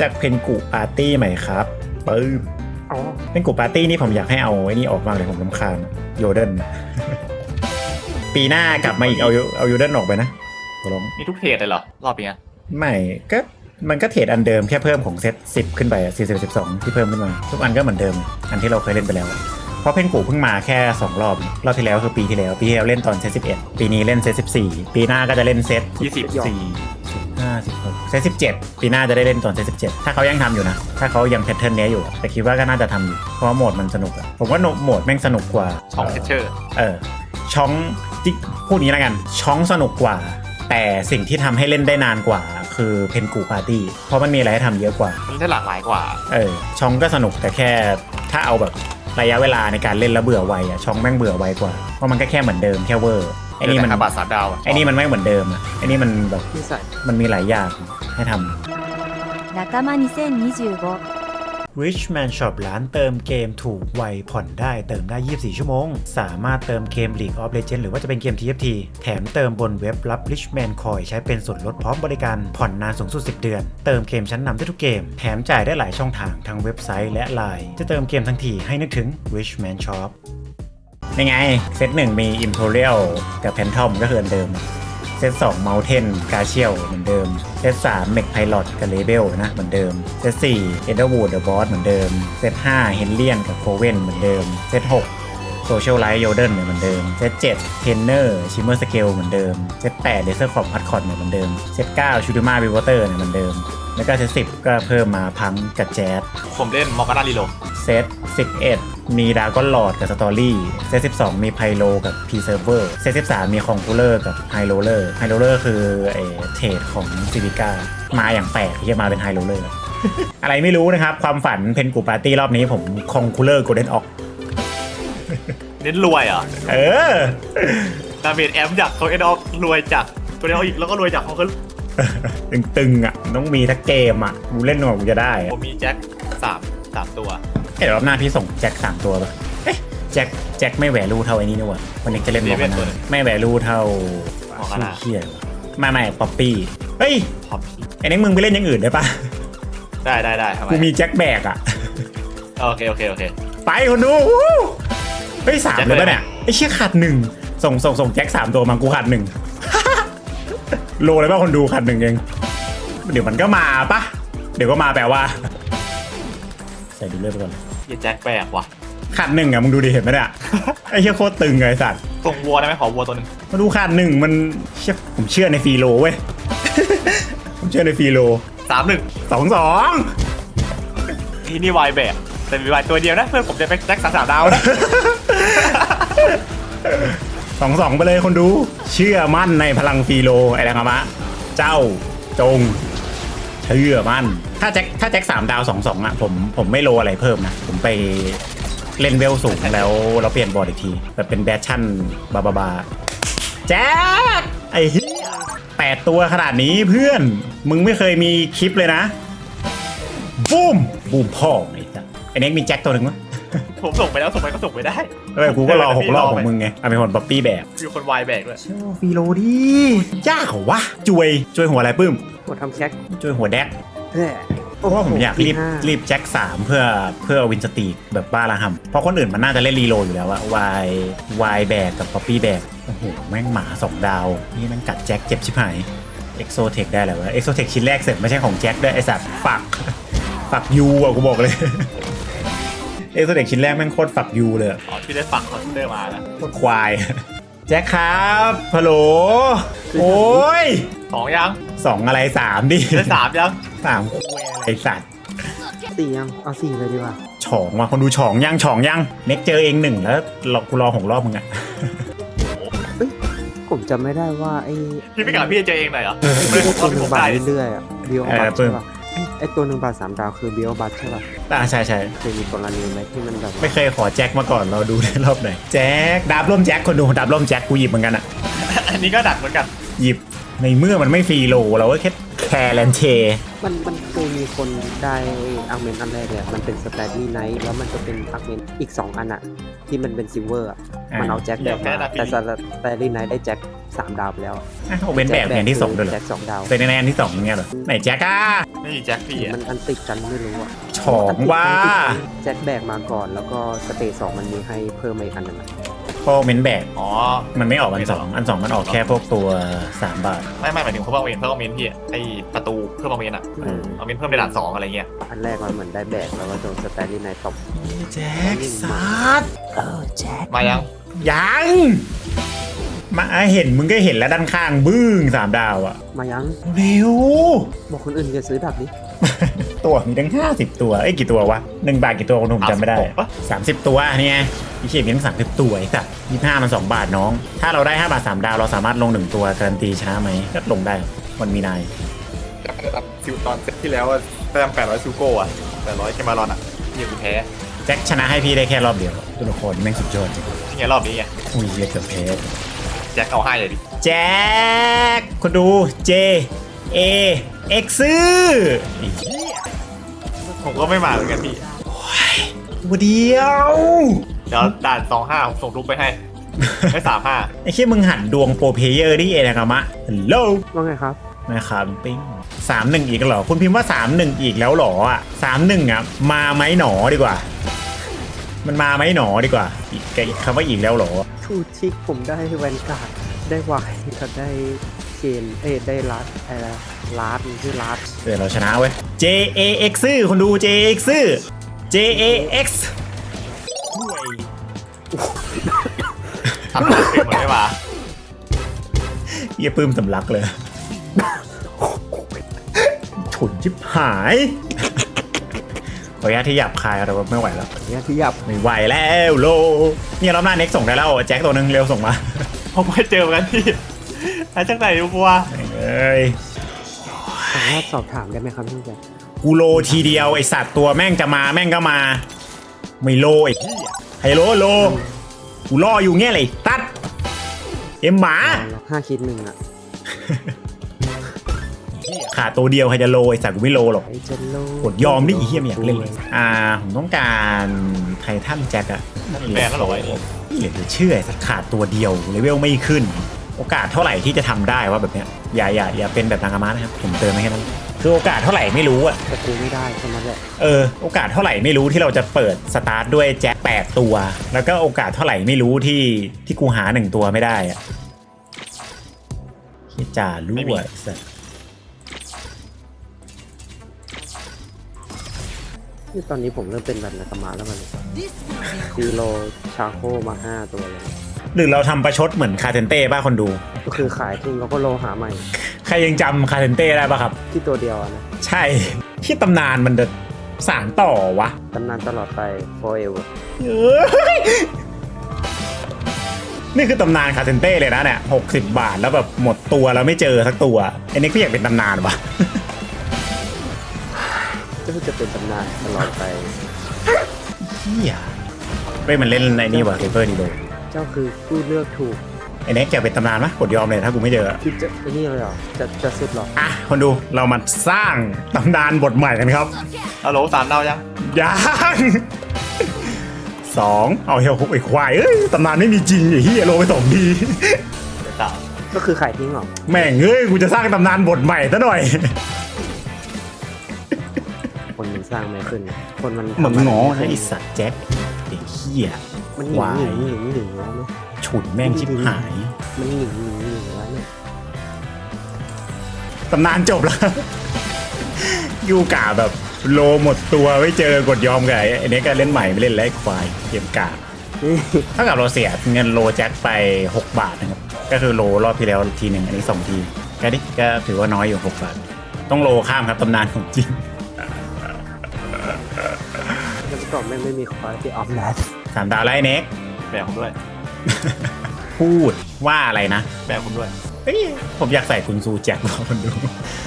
จากเพนกุปาร์ตี้ไหมครับปื้มอ๋อเพนกุปาร์ตี้นี่ผมอยากให้เอาไอ้นี่ออกมากเลยผมรำคาญโยเดนปีหน้ากลับมาอีกเอาเอาโยเดนออกไปนะขอร้องมีทุกเทรดเลยเหรอ รอบเนี้ยไม่ก็มันก็เทรดอันเดิมแค่เพิ่มของเซต10ขึ้นไปอะ40 12ที่เพิ่มขึ้นมา ทุกอันก็เหมือนเดิม อันที่เราเคยเล่นไปแล้ว เพราะเพนกูเพิ่งมาแค่ 2 รอบ รอบที่แล้วคือปีที่แล้ว ปีที่แล้วเล่นตอนเซต11ปีนี้เล่นเซต14ปีหน้าก็จะเล่นเซตยี่สิบสี่15 16เซต17ปีหน้าจะได้เล่นตอนเซต17ถ้าเขายังทำอยู่นะ ถ้าเขายังแพทเทิร์นนี้อยู่อะแต่คิดว่าก็น่าจะทำอยู่เพราะว่าโหมดมันสนุกอะผมว่าโหมดแม่งสนุกกว่าช่องเทเชอร์เออช่องจิพูดนี้แล้วกันช่องสนุกกว่า แต่สิ่งที่ทำให้เล่นได้นานกว่าคือเพนกูปาร์ตี้เพราะมันมีอะไรให้ทำเยอะกว่า มันได้หลากหลายกว่า เออช่องก็สนุกแต่แค่ถ้าเอาแบบ ระยะเวลาในการเล่นแล้วเบื่อไวอะช่องแม่งเบื่อไวกว่าเพราะมันก็แค่เหมือนเดิมแค่เวอร์ไอ้นี่มันแต่บาทสามดาวอะไอ้นี่มันไม่เหมือนเดิมอะไอ้นี่มันแบบที่ใส่มันมีหลายอย่างให้ทำ仲間2025 Richman Shop ร้านเติมเกมถูกไวผ่อนได้เติมได้ 24 ชั่วโมง สามารถเติมเกม League of Legends หรือว่าจะเป็นเกม TFT แถมเติมบนเว็บรับ Richman Coin ใช้เป็นส่วนลดพร้อมบริการผ่อนนานสูงสุด 10 เดือน เติมเกมชั้นนำได้ทุกเกม แถมจ่ายได้หลายช่องทางทั้งเว็บไซต์และ Line จะเติมเกมทั้งทีให้นึกถึง Richman Shop นี่ไง เซตหนึ่งมี Imperial กับ Phantom ก็คือนเดิม เซต2 Mountain g a r c i a l เหมือนเดิม เซต3 Mech Pilot กับ Label นะเหมือนเดิม เซต4 Etherwood The Boss เหมือนเดิม เซต5 Henlian กับ Coven เหมือนเดิม เซต6 Social Light Yoden เหมือนเดิม เซต7 Tenor Shimmer Scale เหมือนเดิม เซต8 Laser Corp Hardcore เหมือนเดิม เซต9 Shuduma b i w a t e r เหมือนเดิม แล้วก็เซต10ก็เพิ่มมาพังกับแจ๊ดผมเล่นมอร์กานาลีโลเซต11มีดากอนหลอดกับสตอรี่เซต12มีไพโลกับพีเซิร์ฟเวอร์เซต13มีคองคูลเลอร์กับไฮโรเลอร์ไฮโรเลอร์คือไอ้เทรดของซิลิก้ามาอย่างแปลกที่จะมาเป็นไฮโรเลอร์อะไรไม่รู้นะครับ ความฝันเพนกูปาร์ตี้รอบนี้ผมคองคูลเลอร์โกลเด้นออกเน้นรวยเหรอะเออดาเมจแอมจากเขาเอ็นออฟรวยจากตัวเดียวอีกแล้วก็รวยจากของเขา ตึงๆอะต้องมีทักเกมอะกูเล่นหน่อยกูจะได้อะผมมีแจ็คสามสามตัวเอ้ยเดี๋ยวรอบหน้าพี่ส่งแจ็คสามตัวปะเอ๊ะแจ็คแจ็คไม่แหวลูเท่าไอ้นี่นี่หว่าวันนี้จะเล่นบอกกันนะไม่แหวลูเท่ามอร์กานาเฮียไม่ไม่ป๊อปปี้เฮ้ยพอปไอ้นี่มึงไปเล่นอย่างอื่นได้ปะได้ได้ได้ทำไมกูมีแจ็คแบกอะโอเคโอเคโอเค ไปคนดูวู้เฮ้ยสามแจ็คเลยเลยปะเนี่ยไอ้เชี่ยขาดหนึ่งส่งส่งส่งแจ็คสามตัวมากูขาดหนึ่ง โลเลยป่ะคนดูขาดหนึ่งเอง เดี๋ยวมันก็มาปะเดี๋ยวก็มาแปลว่า ใส่ดูเรื่อยไปก่อนเหี้ยแจ็คแปลกว่ะขาดหนึ่งอะมึงดูดิเห็นไหมเนี่ยไอ้เชี่ยโคตรตึงเลยไอ้สัตว์ส่งวัวได้ไหมขอวัวตัวหนึงมาดูขาดหนึ่งมันเชี่ยผมเชื่อในฟีโลเว้ย ผมเชื่อในฟีโลสามหนึ่งสองสองที่นี่วายแบกแต่มีวายตัวเดียวนะ เพื่อนผมจะเป็นแจ็คสามสามดาวนะ สองสองไปเลยคนดู เชื่อมั่นในพลังฟีโลไอ้แรงมะ เจ้าจง เชื่อมั่น ถ้าแจ็คถ้าแจ็คสามดาวสองสองอะผมผมไม่โลอะไรเพิ่มนะ ผมไปเล่นเวลสูงแล้วเราเปลี่ยนบอร์ดอีกทีแบบเป็นแบชชั่นบาบาบาแจ็คไอ้เหี้ยแปดตัวขนาดนี้เพื่อน มึงไม่เคยมีคลิปเลยนะบูมบูมพ่อไอ้สัสไอ้เน็กมีแจ็คตัวหนึ่งมั้ย ผมส่งไปแล้วส่งไปก็ส่งไม่ได้เออกูก็รอหกรอบของมึงไงเอาเป็นคนป๊อปปี้แบบมีคนวายแบกด้วยเชื่อฟีโลดียากเหรอวะจวยจวยหัวอะไรปื้มกดทำแคคจวยหัวแดกแฮ่เพราะว่าผมอยากรีบห้ารีบแจ็คสามเพื่อเพื่อวินสตีกแบบบ้าระห่ำเพราะคนอื่นมันน่าจะเล่นรีโลอยู่แล้วอะวายวายแบกกับป๊อปปี้แบกโอ้โหแม่งหมาสองดาว นี่แม่งกัดแจ็คเจ็บชิบหายเอ็กโซเทคได้แล้ววะเอ็กโซเทคชิ้นแรกเสร็จไม่ใช่ของแจ็คด้วยไอสัตว์ฝักฝักยูอะกูบอกเลยเอ็กโซเทคชิ้นแรกแม่งโคตรฝักยูเลยอะอ๋อที่ได้ฝักคอนเตอร์มาแล้วโคตรควาย แจ็คครับฮัลโหลโอ้ยสองยังสองอะไรสามดิได้สามยังสามคุยอะไรสัตว์สี่ยังเอาสี่เลยดีกว่าฉองว่ะคนดูฉองยังฉองยังเน็กเจอเองหนึ่งแล้วรอกูรอหกรอบมึงอะผมจำไม่ได้ว่าไอ้พี่ไม่กล่าวพี่จะเจอเองหน่อยเหรอไอ้ไม่ตัวหนึ่ผงมบาทได้เรื่อยๆอะบิโอบัตใช่ป่ะ ไอ้ตัวหนึ่งบาทสามดาวคือบิโอบัตใช่ป่ะอ่าใช่ใช่เคยมีกรณีไหมที่มันแบบไม่เคยขอแจ็คมาก่อนเราดูในรอบไหนแจ็คดับร่มแจ็คคนดูดับร่มแจ็คกูหยิบเหมือนกันอะอันนี้ก็ดักเหมือนกัน หยิบในเมื่อมันไม่ฟรีโลเราก็แค่ แคแลนเทมันมันเคยมีคนได้อาร์เมนอันแรกเนี่ยมันเป็นสแตนดี้ไนท์แล้วมันจะเป็นอาร์เมนอีก 2 อันอะที่มันเป็นซิลเวอร์อะมันเอาแจ็คแบกมาแต่สแตนดี้ไนท์ได้แจ็คสามดาวไปแล้วอะโอเวนแบกอย่างที่สองด้วยเหรอแจ็คสองดาวเป็นแน่ๆอันที่สองเนี่ยเหรอไหนแจ็คอะไม่มีแจ็คพี่อะมันอันติดกันไม่รู้อะฉองว่า แจ็คแบกมาก่อนแล้วก็สเตจสองมันมีให้เพิ่มมาอีกอันหนึงอะ เพราะเมนแบกอ๋อ มันไม่ออกอันสองอันสองมันออกแค่พวกตัวสามบาท ไม่ไม่หมายถึงเพิ่มเอาเมนเพิ่มเอาเมนพี่อะไอประตูเพิ่มเอาเมนอะอืม เอาเมนเพิ่มในด่านสองอะไรเงี้ยอันแรกมันเหมือนได้แบกแล้วก็โดนสแตนดี้ไนท์ตบแจ็คซัดเออแจ็คมายังยัง มาเห็นมึงก็เห็นแล้วด้านข้างบึ้งสามดาวอะมายังเร็ว บอกคนอื่นจะซื้อแบบนี้ตัวมีตั้งห้าสิบตัว เอ้ยกี่ตัววะหนึ่งบาทกี่ตัวคุณหนุ่มจำไม่ได้ปะสามสิบตัวเนี่ย พี่เขียนมีตั้งสามสิบตัวไอ้สัตว์ยี่ห้ามันสองบาทน้อง ถ้าเราได้ห้าบาทสามดาวเราสามารถลงหนึ่งตัวการันตีชนะไหมก็ลงได้มันมีนายซิลตอนเซตที่แล้วอะแต้มแปดร้อยซิลโก้อะแปดร้อยเคมารอนอะพี่กูแพ้แจ็คชนะให้พี่ได้แค่รอบเดียวตัวละครแม่งสุดยอดจริงนี่ไงรอบนี้ไงอุ้ยเหี้ยเกือบแพ้แจ็คเอาให้เลยดิแจ็คคุณดู J A X ซื้อไอ้เหี้ยผมก็ไม่มาเหมือนกันพี่ตัวเดียว เดี๋ยวด่านสองห้าผมส่งรูปไปให้ไม่สามห้าไอ้เชี่ยมึงหันดวงโปรเพลเยอร์ดิเอนะกามะฮัลโหลว่าไงครับนะครับปิ้งสามหนึ่งอีกเหรอ คุณพิมพ์ว่าสามหนึ่งอีกแล้วเหรออะสามหนึ่งอะมาไหมหนอดีกว่า มันมาไหมหนอดีกว่า อีกกับอีกคำว่าอีกแล้วเหรอทูทิกผมได้แวนการ์ดได้วายกับได้เชนเอ้ยได้ลัดอะไรนะลัดมันชื่อลัดเออเราชนะเว้ย J A X ซื้อคุณดู J A X ซื้อ J A X ทำให้เป็นเหมือนไม่มาเยี่ยปื้มสำลักเลย ฉุนชิบหายขออนุญาตที่หยาบคายเราไม่ไหวแล้วเนี่ยที่หยับไม่ไหวแล้วโลเนี่ยรอบหน้าเน็กส่งได้แล้วแจ็คตัวหนึงเร็วส่งมาผมไม่เจอเหมือนกันพี่หาจากไหนดูกูวะเอ้ยสามารถสอบถามได้ไหมครับพี่แจ๊คกูโลทีเดียวไอสัตว์ตัวแม่งจะมาแม่งก็มา ไม่โลไอ้เหี้ย ไฮโลโลกูรออยู่เงี้ยเลยตัดเอ็มหมาห้าคิดหนึ่งอะขาดตัวเดียวใครจะโลไอสัตว์กูไม่โลหรอกไอเจนโลกดยอมดิไอ้เหี้ยไม่อยากเล่นเลยอ่าผมต้องการไททันแจ็คอะแบนแล้วเหรอวะไอ้นี่เหลือจะเชื่อไอ้สัตว์ขาดตัวเดียวเลเวลไม่ขึ้น โอกาสเท่าไหร่ที่จะทำได้ว่าแบบเนี้ยอย่าอย่าอย่าเป็นแบบนางามานะครับผมเตือนไม่แค่นั้น คือโอกาสเท่าไหร่ไม่รู้อะแต่กูไม่ได้แค่นั้นแหละเออโอกาสเท่าไหร่ไม่รู้ที่เราจะเปิดสตาร์ทด้วยแจ็คแปดตัว แล้วก็โอกาสเท่าไหร่ไม่รู้ที่ที่กูหาหนึ่งตัวไม่ได้อะที่จ่ารู้อะไอ้สัสนี่ตอนนี้ผมเริ่มเป็นแบบนักมาแล้วมันซีโรชาโคมาห้าตัวเลย หรือเราทำประชดเหมือนคาเทนเต้ป่ะคนดู ก็คือขายทิ้งแล้วก็โลหาใหม่ ใครยังจำคาเทนเต้ได้ป่ะครับ ที่ตัวเดียวอะนะใช่ ที่ตำนานมันจะสารต่อวะ ตำนานตลอดไป forever เอ้ยนี่คือตำนานคาเทนเต้เลยนะเนี่ยหกสิบบาทแล้วแบบหมดตัวแล้วไม่เจอสักตัวไอ้นี่พี่อยากเป็นตำนานวะ ก็จะเป็นตำนานตลอดไป เฮียเฮ้ยมันเล่นในนี่วะเซเปอร์ดีโด เจ้าคือผู้เลือกถูกไอ้เน็กอยากเป็นตำนานไหมกดยอมเลยถ้ากูไม่เจอ คิดจะไอ้นี่เลยเหรอจะจะสุดเหรออะคนดูเรามาสร้างตำนานบทใหม่กันครับฮัลโหลสามดาวยังยังสองเอาเฮียคุกไอ้ควายเอ้ยตำนานไม่มีจริงไอ้เฮียโลไปสองทีเดี๋ยวสามก็คือขายทิ้งเหรอแม่งเอ้ยกูจะสร้างตำนานบทใหม่ซะหน่อยคนมันสร้างไม่ขึ้น คนมันมึงทำะงอไรไอ้สัตว์แจ็คไอ้เฮีย มันหนิวายหนิงหนิงหนิงแล้วเนี่ยฉุนแม่งชิบหายมันหนิงหนิงหนิงแล้วเนี่ยตำนานจบแล้ว ยูกาแบบโลหมดตัวไม่เจอกดยอมกับไอ้ไอ้เน็กก็เล่นใหม่ไม่เล่นแล้วไอ้ควายเกมกาถ้ากับเราเสียเงินโลแจ็คไป 6 บาทนะครับ ก็คือโลรอบที่แล้วทีหนึ่งอันนี้ 2 ทีก็ดิก็ถือว่าน้อยอยู่ 6 บาท ต้องโลข้ามครับตำนานของจริงแล้วก็แม่งไม่มีควายที่ออฟแลนด์ สามดาวไล่เน็กแบกผมด้วย พูดว่าอะไรนะแบกผมด้วยเฮ้ยผมอยากใส่คุณซูแจ็ครอคนดู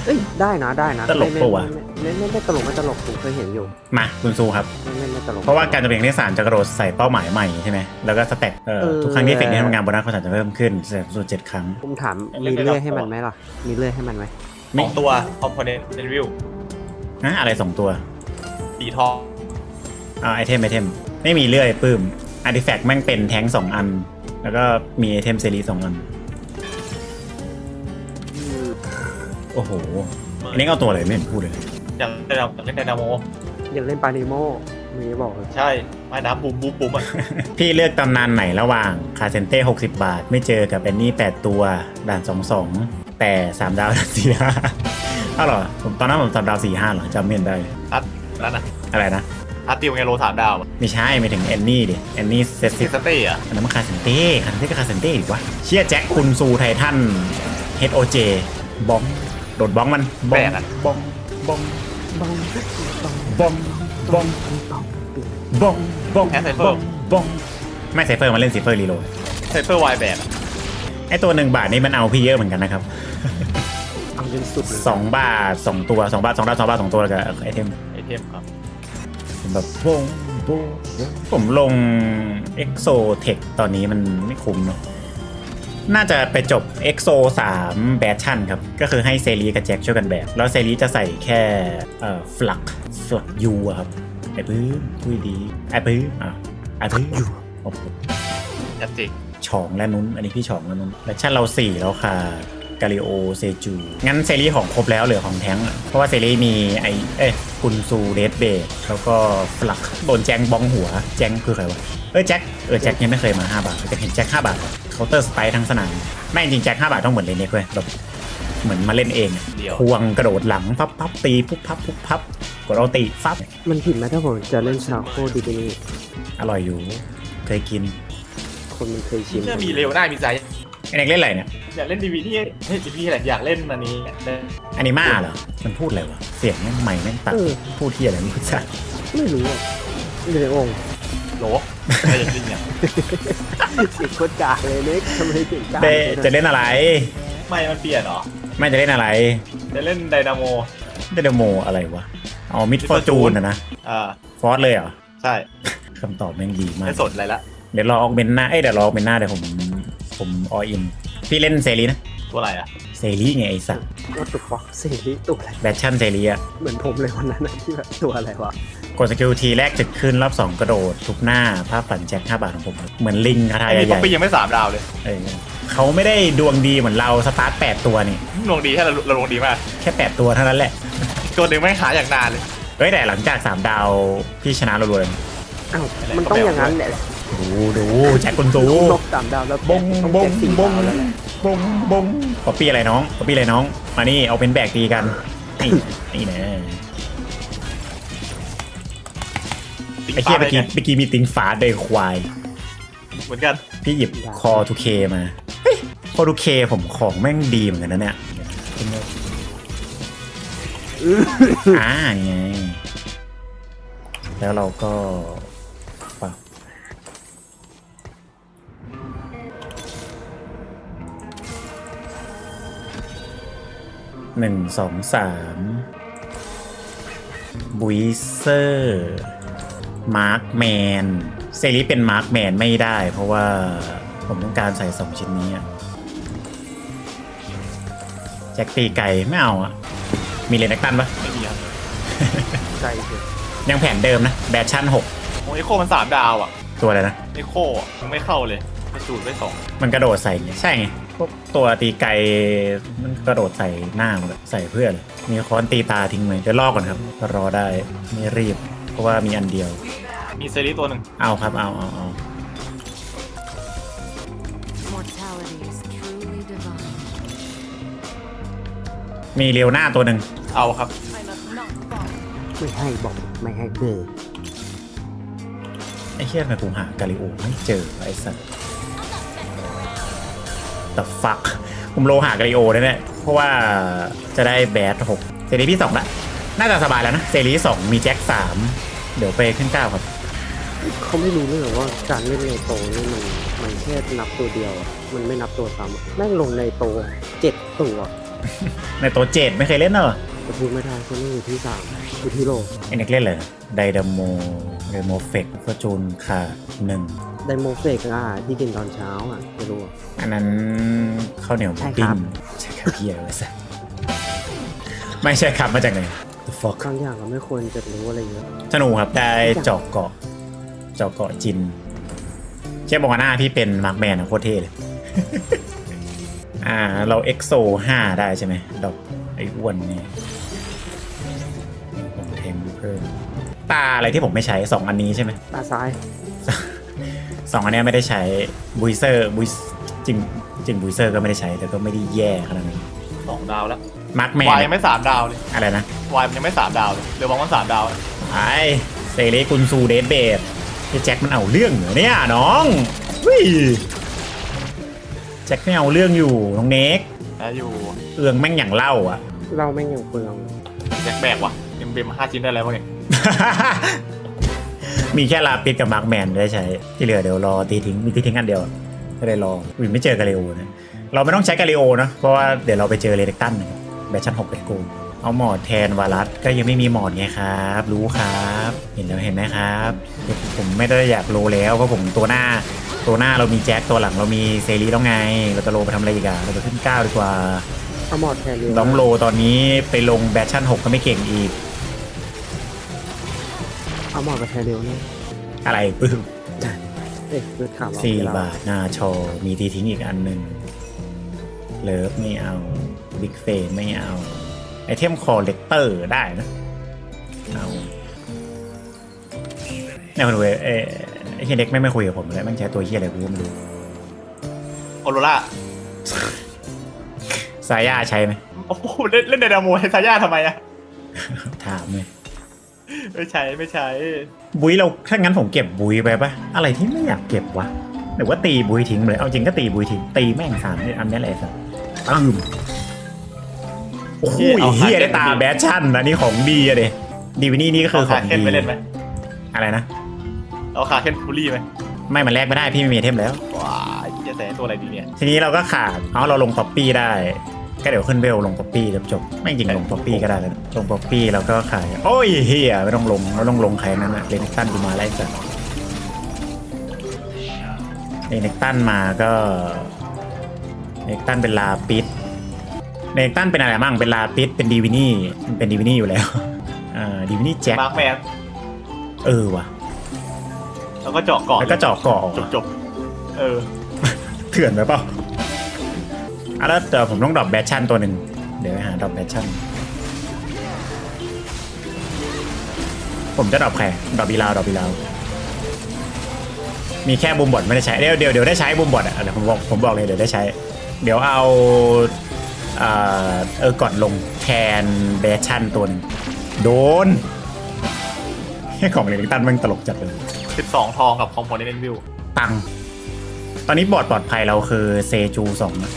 เอ้ยได้นะได้นะตลกไม่ปะวะ ไม่ไม่ไม่ไม่ตลกไม่ตลกผมเคยเห็นอยู่มาคุณซูครับ ไม่ไม่ไม่ตลกเพราะว่าการจะเป็นที่สารจะกระโดดใส่เป้าหมายใหม่ใช่ไหมแล้วก็สแต็กเอ่อเออทุกครั้งที่เฟกนี้ทำงานโบนัสความสามารถจะเพิ่มขึ้นแสดงส่วนเจ็ดครั้ง ผมถามมีเลื่อยให้มันไหมล่ะ มีเลื่อยให้มันไหมสองตัวคอมโพเนนต์เป็นวิวนะอะไรสองตัว สีทองอ่าไอเทมไอเทม ไม่มีเลื่อยปื้มอาร์ติแฟกต์แม่งเป็นแท้งสองอัน แล้วก็มีไอเทมเซรีสองอัน โอ้โห อันนี้เอาตัวอะไรไม่เห็นพูดเลย อย่างเล่นเล่นไดนาโมยังเล่นปานิโมมีบอกเลยใช่ว่ายน้ำบูมบูมบูมอะ พี่เลือกตำนานไหนระหว่าง คาเซนเต้ 60 บาท ไม่เจอกับแอนนี่ 8 ตัว ด่าน 22 แต่ 3 ดาวด่านสี่ห้าอ้าวเหรอ ผมตอนนั้นผมสามดาวสี่ห้าเหรอจำไม่ได้อัดนั่นน่ะ อะไรนะ อัดติวไงโลสามดาวอะไม่ใช่ไม่ถึงแอนนี่ดิแอนนี่เซตซิสิกสเต้อะอันนั้นมันคาเซนเต้คาเซนเต้ก็คาเซนเต้อีกวะเชียแจ็คคุณซูไททัน HOJ บ้องโดดบ้องมันบ้องบ้องบ้องบ้องบ้องบ้องบ้องบ้องบ้องบ้องบ้องไม่ไซเฟอร์มาเล่นไซเฟอร์รีโหลดไซเฟอร์ไวแบกอะไอตัวหนึ่งบาทนี่มันเอาพี่เยอะเหมือนกันนะครับเอาจนสุดเลยสองบาทสองตัวสองบาทสองดาวสองบาทสองตัวแล้วก็ไอเทมไอเทมครับผม แบบโบงโบงผมลง EXO Tech ตอนนี้มันไม่คุ้มเนาะน่าจะไปจบ EXO 3 แบชชั่นครับ ก็คือให้เซรีกับแจ็คช่วยกันแบกแล้วเซรีจะใส่แค่เอ่อฟลักฟลักยูครับ ไอ้พื้นคุยดีไอ้พื้นอะไอ้พื้นโอ้โหยัดจิกฉองและนุ้น อันนี้พี่ฉองและนุ้นแบชชั่นเรา4แล้วค่ะ กาลิโอเซจู งั้นเซรีของครบแล้วเหลือของแท้งอะเพราะว่าเซรีมีไอเอ้ยกุนซูเรดเบดแล้วก็ฟลักโดนแจงบ้องหัว แจงคือใครวะ เออแจ็ค เออแจ็คยังไม่เคยมา 5 บาทแต่เห็นแจ็ค5บาทเคาน์เตอร์สไตล์ทั้งสนามแม่งจริงแจ็ค5บาทต้องเหมือนเลนเน็กเว้ยแบบเหมือนมาเล่นเองอะเดียว ควงกระโดดหลังพับพับตีปุ๊บพับปุ๊บพับกดเอาตีฟับ มันผิดไหมถ้าผมจะเล่นชาโคดิบนี่อร่อยอยู่ เคยกินคนมันเคยชิม เชื่อมีเร็วหน้ามีใจไอ เน็กเล่นอะไรเนี่ยอยากเล่นดีวีที่เฮ้ยดีวีอะไรอยากเล่นอันนี้เล่นอนิมาเหรอ มันพูดอะไรวะ เสียงแม่งใหม่แม่งตัด เออ พูดที่อะไรไม่รู้จักไม่รู้อะไม่เลยองค์โหลใครอยากเล่นเนี่ยเสียงโคตรกากเลยเน็กทำไมถึงกากเดจะเล่นอะไร ไม่มันเปลี่ยนเหรอ ไม่จะเล่นอะไรจะเล่นไดนาโมเดนโมอะไรวะอ๋อมิดฟอร์จูนนะนะ อ่าฟอสเลยเหรอใช่คำตอบแม่งดีมาก ไม่สนอะไรละ เดี๋ยวรอออกเมนหน้า เอ้ยเดี๋ยวรอออกเมนหน้าเดี๋ยวผม ผมออิน พี่เล่นเซรีนะ ตัวอะไรอะเซรีไงไอสัตว์ว่าตัวฟอกเซรีตัวอะไรแบชชั่นเซรีอะเหมือนผมเลยวันนั้นนะที่แบบตัวอะไรวะกดสกิลทีแรกจุดขึ้นรอบ 2 กระโดด ทุกหน้าภาพฝันแจ็ค5บาทของผม เหมือนลิงคาทาไอ้ใหนี่ป๊อปญ่ปี้ยังไม่สามดาวเลยๆเออเขาไม่ได้ดวงดีเหมือนเราสตาร์ท 8 ตัวนี่ ดวงดีแค่เราเราดวงดีมาก แค่ 8 ตัวเท่านั้นแหละ ตัวหนึ่งไม่งหาอย่างนานเลย เฮ้ยแต่หลังจาก 3 ดาว พี่ชนะเราเลยอ้าวมันต้องอย่างนั้นแหละ ดูดูแจ็คกุนซูนกสามดาวแล้วบงต้องบงแจ็คสี่บดางวแล้วแหละบงบงป๊อปปี้อะไรน้องป๊อปปี้อะไรน้อง มานี่เอาเป็นแบกตีกัน นี่นี่นะไอ้เคียเมื่อกี้เมื่อกี้มีติงฟ้าเดยควาย เหมือนกันพี่หยิบคอทูเคมาเฮ้ยคอทูเคผมของแม่งดีเหมือนกันนะเนี่ยอ่านี่ไงแล้วเราก็ หนึ่งสองสามบุยเซอร์มาร์คแมนเซรีเป็นมาร์คแมนไม่ได้ เพราะว่าผมต้องการใส่สองชิ้นนี้อะแจ็คตีไก่ไม่เอาอะมีเลนแอคตันปะไม่มีครับใจเถอะยังแผนเดิมนะ แบชชั่นโอ้ยโคมันสามดาวอะ6ตัวอะไรนะไอโคมันไม่เข้าเลยไปสูตรไปสองมันกระโดดใส่ไงใช่ไง พวกตัวตีไก่มันกระโดดใส่หน้ามันใส่เพื่อน มีค้อนตีตาทิ้งเลยจะลอกก่อนครับรอได้ไม่รีบ เพราะว่ามีอันเดียว มีเซรีตัวหนึ่งเอาครับ เอาเอาเอา Mortality is truly divine. มีเรียวหน้าตัวหนึ่งเอาครับ I must not fall. ไม่ให้บอกไม่ให้เบอร์ไอ้เหี้ยทำไมกูหากาลิโอไม่เจอไอ้สัส แต่ฟักผมโลหากาลิโอแน่ๆเพราะว่าจะได้แบดหกเซรีพี่สองละน่าจะสบายแล้วนะ เซรีสองมีแจ็คสามเดี๋ยวไปขึ้นเก้าครับ เขาไม่รู้เลยเหรอว่าการเล่นในโตนี่มันมันแค่นับตัวเดียวอะมันไม่นับตัวซ้ำอะแม่งลงในโตเจ็ดตัวในตัวเจ็ดไม่เคยเล่นเนอะจะพูดไม่ได้คนนี้อยู่ที่สามอยู่ที่โลไอ้เน็กเล่นเลยไดดามโมไดโมเฟกฟอร์จูนค่ะหนึ่ง ไดโมเฟกอะที่กินตอนเช้าอะไม่รู้อะอันนั้นข้าวเหนียวหมูใช่ปิ้ครังบใช่ครับพี่อะไรสัสไม่ใช่ครับมาจากไหน The fuck บางอย่างเราไม่ควรจะรู้อะไรเยอะสนุกครับได้เจาะเกาะเจาะเกาะจินเชฟบอกว่าหน้าพี่เป็นมาร์คแมนอะโคตรเท่เลย อ่าเราเอ็กโซห้าได้ใช่ไหมดอกไอ้อ้วนนี่ผมเทมเพิ่มตาอะไรที่ผมไม่ใช้สองอันนี้ใช่ไหมตาซ้าย สองอันเนี้ยไม่ได้ใช้บุยเซอร์บุยจริงจริงบุยเซอร์ก็ไม่ได้ใช้แต่ก็ไม่ได้แย่ขนาดนั้นสองดาวแล้วมาร์คแมวายนยังไม่สามดาวเลยอะไรนะวายมันยังไม่สามดาวเลยเรือวังมันสามดาวไอเซเลกุนซูเดทเบดไอ้แจ็คมันเอาเรื่องเหรอเนี่ยน้องวิแจ็คไม่เอาเรื่องอยู่น้องเน็กนะอยู่เอืองแม่งอย่างเล่าอะเราแม่งยังเปลืองแจ็คแบกว่ะเอ็มเบมห้าชิ้นได้แล้ววะเนี่ย มีแค่ลาปิดกับมาร์คแมนได้ใช้ ที่เหลือเดี๋ยวรอตีทิ้งมีตีทิ้งอันเดียวก็เลยรออุ้ยไม่เจอกาเลโอนะเราไม่ต้องใช้กาเลโอนะเพราะว่าเดี๋ยวเราไปเจอเรเดกตันนะครับแบชชั่นหกเป็นโกลเอาหมอดแทนวารัสก็ยังไม่มีหมอดไงครับ รู้ครับ เห็นแล้วเห็นไหมครับเดี๋ยวผมไม่ได้อยากโลแล้วเพราะผมตัวหน้า ตัวหน้าเรามีแจ็คตัวหลังเรามีเซรีต้องไงเราจะโลไปทำอะไรอีกอะเราจะขึ้นก้าวดีกว่าเอาหมอดแทนเรือน้องโลตอนนี้ไปลงแบชชั่นหกก็ไม่เก่งอีก เอาหมอดกับแทนเรือนี่อะไรปื้มเอ๊ะเลือดขาวเรสี่เวลบาทหน้าโชว์มีทีทิ้งอีกอันหนึ่งเลิฟไม่เอาบิ๊กเฟนไม่เอา ไอเทมคอลเลกเตอร์ได้นะ เอาเนี่ยคนดูเอ้ยไอเฮียเด็กไม่ไม่คุยกับผมเลยมันใช้ตัวเฮียอะไรกูก็ไม่รู้โอโรล่าสายาใช้ไหมโอ้โหเล่นเล่นในดาโมให้ซาย่าทำไมอะ ถามเลย ไม่ใช้ไม่ใช้ บุยเราถ้างั้นผมเก็บบุยไปปะอะไรที่ไม่อยากเก็บวะหรือว่าตีบุยทิ้งเลย เอาจริงก็ตีบุยทิ้ง ตีแม่งสามเนี่ยอันนี้แหละสัสตึมโอ้โหเฮียได้ตาแบชชั่นนะนี่ของดีอะเดดีวินี่นี่ก็คือเอาขอขางเคนดีไปเล่นไหม อะไรนะ เอาขาเคนฟูลี่ไหมไม่มันแลกไม่ได้พี่ไม่มีไอเทมแล้ว ว้ายจะแต่ตัวอะไรดีเนี่ย ทีนี้เราก็ขาดเอาเราลงป๊อปปี้ได้ ก็เดี๋ยวขึ้นเวลลงป๊อปปี้จบจบไม่จริงลงป๊อปปี้ก็ได้แล้วลงป๊อปปี้แล้วก็ขาย โอ้ยเฮียไม่ต้องลงไม่ต้องลงใครนั้นอะเลนตันกูมาไล่สัตว์เลนตันมาก็เลนตันเป็นลาปิดเลนตันเป็นอะไรมั่งเป็นลาปิดเป็นดีวินี่มันเป็นดีวินี่อยู่แล้วอ่าดีวินี่แจ็คมาร์คแมนเออว่ะแล้วก็เจาะเกาะแล้วก็เจาะเกาะจบจบเออ เถื่อนไปเปล่า อะแล้วเดี๋ยวผมต้องดรอปแบชชั่นตัวหนึ่งเดี๋ยวไปหาดรอปแบชชั่น ผมจะดรอปใครดรอปบีลาวดรอปบีลาวมีแค่บูมบอดไม่ได้ใช้เดี๋ยวเดี๋ยวเดี๋ยวได้ใช้บูมบอดอะเดี๋ยวผมบอกผมบอกเลยเดี๋ยวได้ใช้ เดี๋ยวเอาเอ่อเออก่อนลงแทนแบชชั่นตัวหนึงโดนแค่ของเล็กตันมันตลกจัดเลยสิบสองทองกับคอมโพเนนต์วิว ตังค์ตอนนี้บอร์ดปลอดภัยเราคือเซจูสองนะ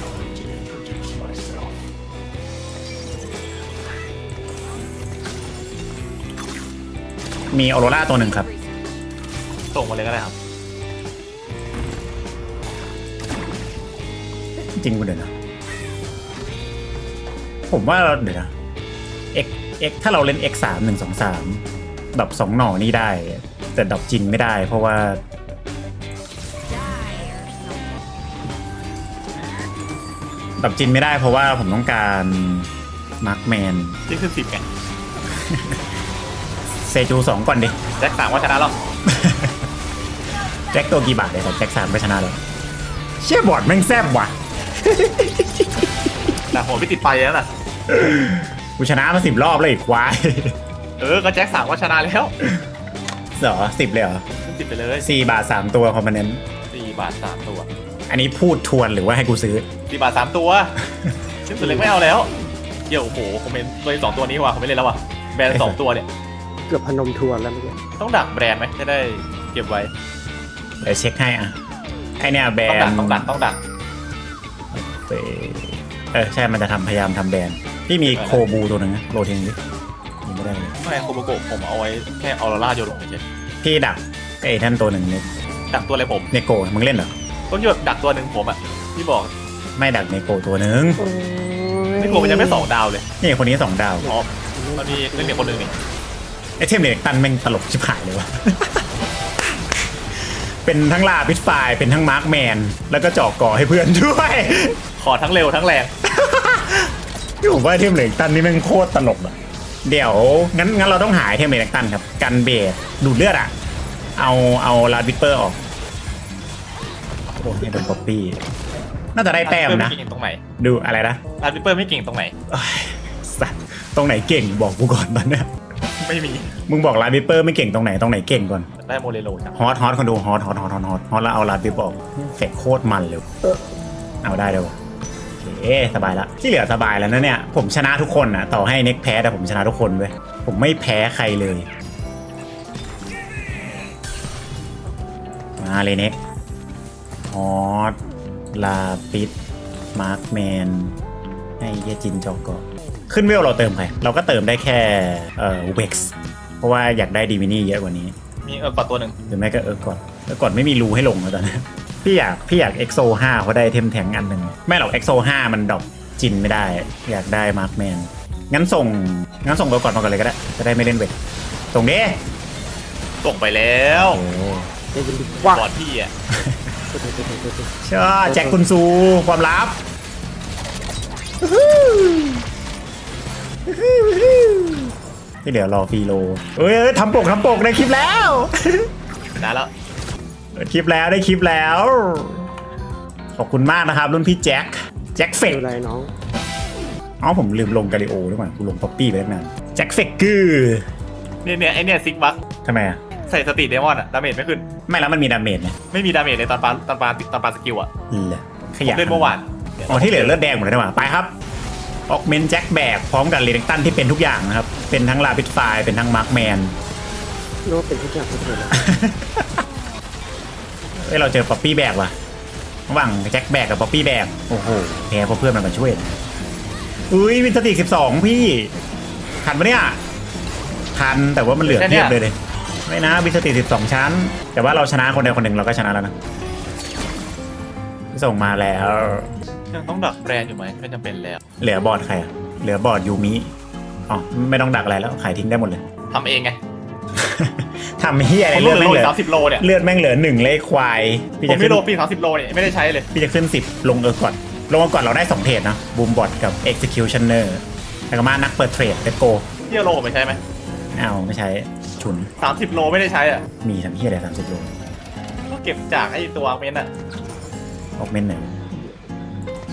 มีออโรราตัวหนึ่งครับ ส่งมาเลยก็ได้ครับ จริงๆคุณเดี๋ยวนะ ผมว่าเราเดี๋ยวนะ x x ถ้าเราเล่น x สามหนึ่งสองสามดอกสองหน่อนี่ได้ แต่ดอกจินไม่ได้ เพราะว่าดอกจินไม่ได้เพราะว่าผมต้องการมาร์คแมนที่ขึ้นสิบไงเซจูสองก่อนดิ แจ็คสามว่าชนะแล้วแจ็คตัวกี่บาทเลยแต่แจ็คสามก็ชนะแล้วเชี่ยบอร์ดแม่งแซบว่ะ แต่โหพี่ติดไปแล้วน่ะ กูชนะมาสิบรอบเลยอีกควายเออก็แจ็คสามว่าชนะแล้วเหรอสิบเลยเหรอขึ้นสิบไปเลยสี่บาทสามตัวคอมเพนเนนสี่บาทสามตัวอันนี้พูดทวนหรือว่าให้กูซื้อ สี่บาทสามตัวชิ้นสุดเล็กไม่เอาแล้วเดี๋ยวโอ้โหคอมเมนต์เลยสองตัวนี้ว่ะเขาไม่เล่นแล้วว่ะแบรนด์สองตัวเนี่ย เกือบพนมทวนแล้วเมื่อกี้ต้องดักแบรนด์ไหมจะได้เก็บไว้ เดี๋ยวเช็คให้อะไอเนี่ยแบรต้องดักนด์ต้องดักต้องดัก เออเออใช่มันจะทำพยายามทำแบรนด์พี่มีโคบูตัวหนึ่งนะโรเทงดิยิงไม่ได้เลยไม่โคโบโกะผมเอาไว้แค่ออโรราโยนลงเฉยพี่ดักไอ้ท่านตัวหนึ่งเนี่ยๆดักตัวอะไรผมเนโกะมึงเล่นเหรอ ต้องหยดดักตัวหนึ่งผมอะที่บอกไม่ดักเนโกะตัวหนึ่งโอ้ยนี่โกมันยังไม่สองดาวเลยนี่คนนี้สองดาวอ๋อมันมีเล่นเด็กคนหนึ่งนี่ ไอเทมเด็กตันแม่งตลกชิบหายเลยวะเป็นทั้งลาพิษไฟล์เป็นทั้งมาร์คแมน แล้วก็เจาะก่อให้เพื่อนด้วย ขอทั้งเร็วทั้งแรงผมว่าเทมเหล็กตันนี่แมันโคตรตลกอะเดี๋ยวงั้นงั้นเราต้องหาไอเทมเหล็กตันครับกันเบสดูดเลือดอะเอาเอาลาดวิปเปอร์ออกโอ้ยโดนป๊อปปี้น่าจะได้แต้มนะไม่เก่งตรงไหน ดูอะไรนะลาดิเปอร์ไม่เก่งตรงไหนเอ้ยสัตว์ตรงไหนเก่งบอกกูก่อนตอนเนี้ย ไม่มีมึงบอกลาดวิปเปอร์ไม่เก่งตรงไหนตรงไหนเก่งก่อนได้โมเรโลจังฮอตฮอตคนดูฮอตฮอตฮอตฮอตฮอตฮอตแล้วเอาลาดวิปออกเฟกโคตรมันเลยเอาได้เลยวะโอเคสบายละที่เหลือสบายแล้วนะเนี่ยผมชนะทุกคนนะต่อให้เน็กแพ้แต่ผมชนะทุกคนเว้ยผมไม่แพ้ใครเลย มาเลยเน็กฮอตลาปิดมาร์คแมนให้เยจินจอกก็ ขึ้นเวลเราเติมใครเราก็เติมได้แค่เอ่อเว็กซ์เพราะว่าอยากได้ดีมินี่เยอะกว่านี้มีเออกอดตัวหนึ่งหรือไม่ก็เออก่อนเออก่อนไม่มีรูให้ลงแล้วตอนนี้พี่อยากพี่อยากเอ็กโซ5เพราะได้เทมแทงอันหนึ่งไม่หรอกเอ็กโซ5มันดรอปจินไม่ได้ อยากได้มาร์คแมนงั้นส่งงั้นส่งตัวก่อนมาก่อนเลยก็ได้ จะได้ไม่เล่นเวทส่งดิส่งไปแล้วโอ้เดวินดีกว่าบอดพี่อะเชื่อแจ็คคุณซูความลับ ที่เหลือรอฟรีโลเอ้ยเอ้ยทำปกทำปกได้คลิปแล้วนะแล้วคลิปแล้วได้คลิปแล้ว ขอบคุณมากนะครับ รุ่นพี่แจ็คแจ็คเฟกดูอะไรน้องอ๋อผมลืมลงกาลิโอด้วยมั้งกูลงป๊อปปี้ไปตั้งนานแจ็คเฟกกือเนี่ยเนี่ยไอเนี่ยซิกบัคทำไมอะใส่สติเดมอนอะดาเมจไม่ขึ้น ไม่แล้วมันมีดาเมจไงไม่มีดาเมจในตอนปาตอนปาตอนปาสกิลอะเหรอขผมยะเล่นเมื่อวานอ๋อที่เหลือเลือดแดงหมดเลยนะว่ะไปครับ ออกเมนแจ็คแบกพร้อมกับเรนตันที่เป็นทุกอย่างนะครับ เป็นทั้งลาปิดไฟเป็นทั้งมาร์คแมนโน้ตเป็นทุกอย่างทุกอย่างเอ้ยเราเจอป๊อปปี้แบกว่ะระหว่างแจ็คแบกกับป๊อปปี้แบกโอ้โหแพ้เพราะเพื่อนมันมาช่วยนะอุ้ยวินสติกสิบสองพี่ทันปะเนี่ยทันแต่ว่ามันเหลือเทียบเลยเลยไม่นะวินสติกสิบสองชั้น แต่ว่าเราชนะคนใดคนหนึ่งเราก็ชนะแล้วนะส่งมาแล้ว ยังต้องดักแบรนด์อยู่ไหมไม่จำเป็นแล้วเหลือบอร์ดใครอะเหลือบอร์ดยูมิอ๋อไม่ต้องดักอะไรแล้วขายทิ้งได้หมดเลย ทำเองไงทำเฮียอะไรผมเลืโลอดแม่งเหลือสามสิบโลเนี่ยเลือดแม่งเหลือหนึ่งเลขควายพี่ผจะมขึ้ไม่นโลปีสามสิบโลเนี่ยไม่ได้ใช้เลย พี่จะขึ้นสิบลงเออก่อนลงมาก่อนเราได้สองเทรดนะบูมบอทกับ executioner แล้วก็มานักเปิดเทรดเลตโกเที่ยวโลไปใช้ไหมเอาไม่ใช้ฉุนสามสิบโลไม่ได้ใช้อะมีทำเฮียอะไรสามสิบโลก็เก็บจากไอ้ตัวเมนอะออกเมนหนึ่ง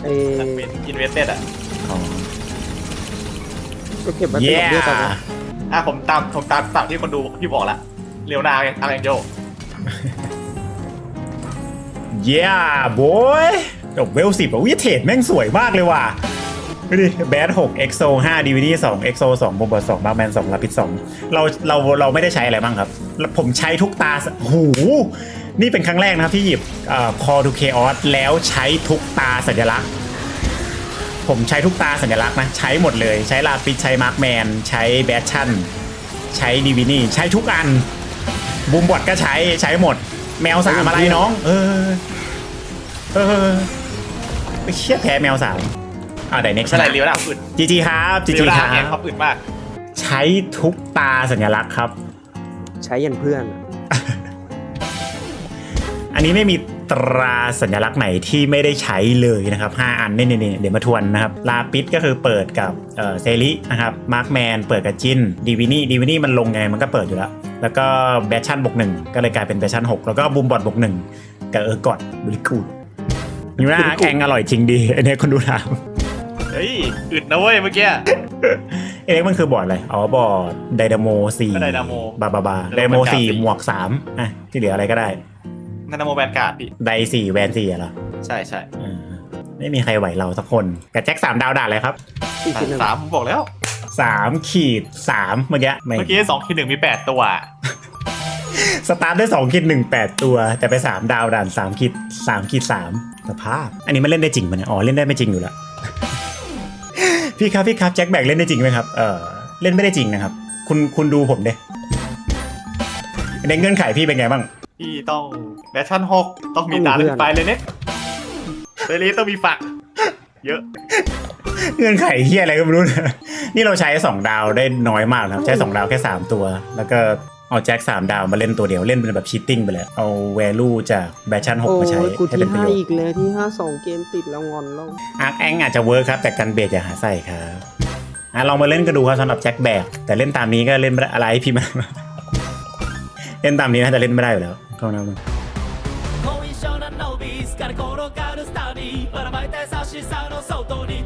ไอ้เมนอินเวสเต็ดอะของ ก็เก็บไว้เป็นเย้ดอกเบี้ยตอนนี้อะผมตามผมตามตามที่คนดูพี่บอกละเรียวนาอะไรโยเย้บอยจบเวลสิบอะวิเทรดแม่งสวยมากเลยว่ะดูดิแบทหก EXO ห้า DVD สอง EXO สองบอมบอสองบาร์แมนสองลาปิดสองเราเราเราไม่ได้ใช้อะไรบ้างครับแล้วผมใช้ทุกตาสหู นี่เป็นครั้งแรกนะครับที่หยิบเอ่อ Call to Chaos แล้วใช้ทุกตาสัญลักษณ์ ผมใช้ทุกตาสัญลักษณ์นะ ใช้หมดเลย ใช้ลาปิดใช้มาร์คแมน ใช้แบทชั่น ใช้ดีวินี่ใช้ทุกอัน บูมบอดก็ใช้ใช้หมด แมวสามอะไรน้อง เออ เออไปเชี่ยแพ้แมวสามอ่าไดเน็กชใช่ไรเรียวนาวอึดจีจีครับจีจีครัแข่งบเขาอึดมาก ใช้ทุกตาสัญลักษณ์ครับ ใช้ยันเพื่อน อะอันนี้ไม่มีตราสัญลักษณ์ไหนที่ไม่ได้ใช้เลยนะครับ 5 อันนี่นี่นี่เดี๋ยวมาทวนนะครับ ลาปิดก็คือเปิดกับเอ่อเซรินะครับมาร์คแมนเปิดกับจินดีวินี่ดีวินี่มันลงไงมันก็เปิดอยู่แล้ว แล้วก็แบชชั่นบวกหนึ่งก็เลยกลายเป็นแบชชั่นหกแล้วก็บูมบอดบวกหนึ่งกับเออร์กอดบริกูดนี่ว่าแกงอร่อยจริงดีไอเนี่ยคนดูถามเฮ้ยอึดนะเว้ยเมื่อกี้เอ็กมันคือบอร์ดอะไร อ๋อ บอร์ดไดนาโมสี่ก็ Dynamo บาบาบา Dynamo ไดนาโม Vanguard สี่สี่หมวกสามอะ ที่เหลืออะไรก็ได้ นานาโมแบนการ์ดพี่ ไดสี่แวนสี่อะเหรอใช่ใช่อ่าไม่มีใครไหวเราสักคนกับแจ็คสามดาวด่าเลยครับสี่คิดหนึ่งสามผมบอกแล้ว สามขีดสามเมื่อกี้ไม่เมื่อกี้สองคิดหนึ่งมีแปดตัว สตาร์ทด้วยสองขีดหนึ่งแปดตัวแต่ไปสามดาวด่านสามขีดสามขีดสามสภาพ อันนี้มันเล่นได้จริงปะเนี่ยอ๋อเล่นได้ไม่จริงอยู่แล้วพี่ครับพี่ครับแจ็คแบกเล่นได้จริงไหมครับเออเล่นไม่ได้จริงนะครับ คุณคุณดูผมเด้ในเงื่อนไขพี่เป็นไงบ้างพี่ต้อง แบชชั่นหกต้องมีตาเล่นไฟเลยเนี่ยเซรีต้องมีฝัก เยอะ เงื่อนไขเฮียอะไรก็ไม่รู้นะนี่เราใช้2ดาวได้น้อยมากนะครับใช้2ดาวแค่3ตัว แล้วก็เอาแจ็คสามดาวมาเล่นตัวเดียวเล่นเป็นแบบชีตติ้งไปเลยเอาแวลูจากแบชั่นหกโอ้มาใช้ยกูให้ที่เป็นประห้าโยชอีน์กแล้วที่ห้าสองเกมติดแล้วงอนแล้วอาร์คแองอาจจะเวิร์คครับแต่กันเบรกอย่าหาใส่ครับอะลองมาเล่นก็ดูครับสำหรับแจ็คแบกแต่เล่นตามนี้ก็เล่นไม่ได้อะไรพี่มาเล่นตามนี้น่าจะเล่นไม่ได้อยู่แล้วก็นะมึง しさの外に